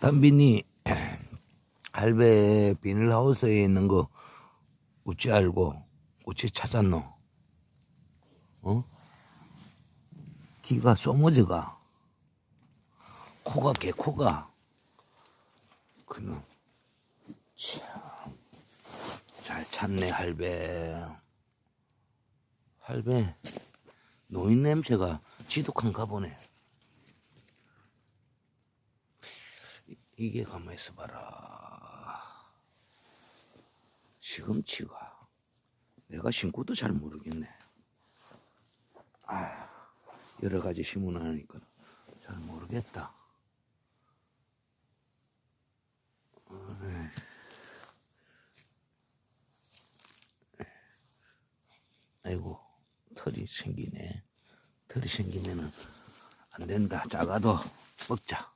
담빈이 할배 비닐하우스에 있는 거 우찌 알고 우찌 찾았노? 어? 귀가 쏘머지가. 코가 개코가. 그놈. 참잘 찾네 할배. 할배 노인 냄새가 지독한가 보네 이- 이게 가만히 있어봐라. 시금치가 내가 신고도 잘 모르겠네. 아 여러 가지 심문하니까 잘 모르겠다. 어이. 아이고 털이 생기네. 털이 생기면은 안 된다. 작아도 먹자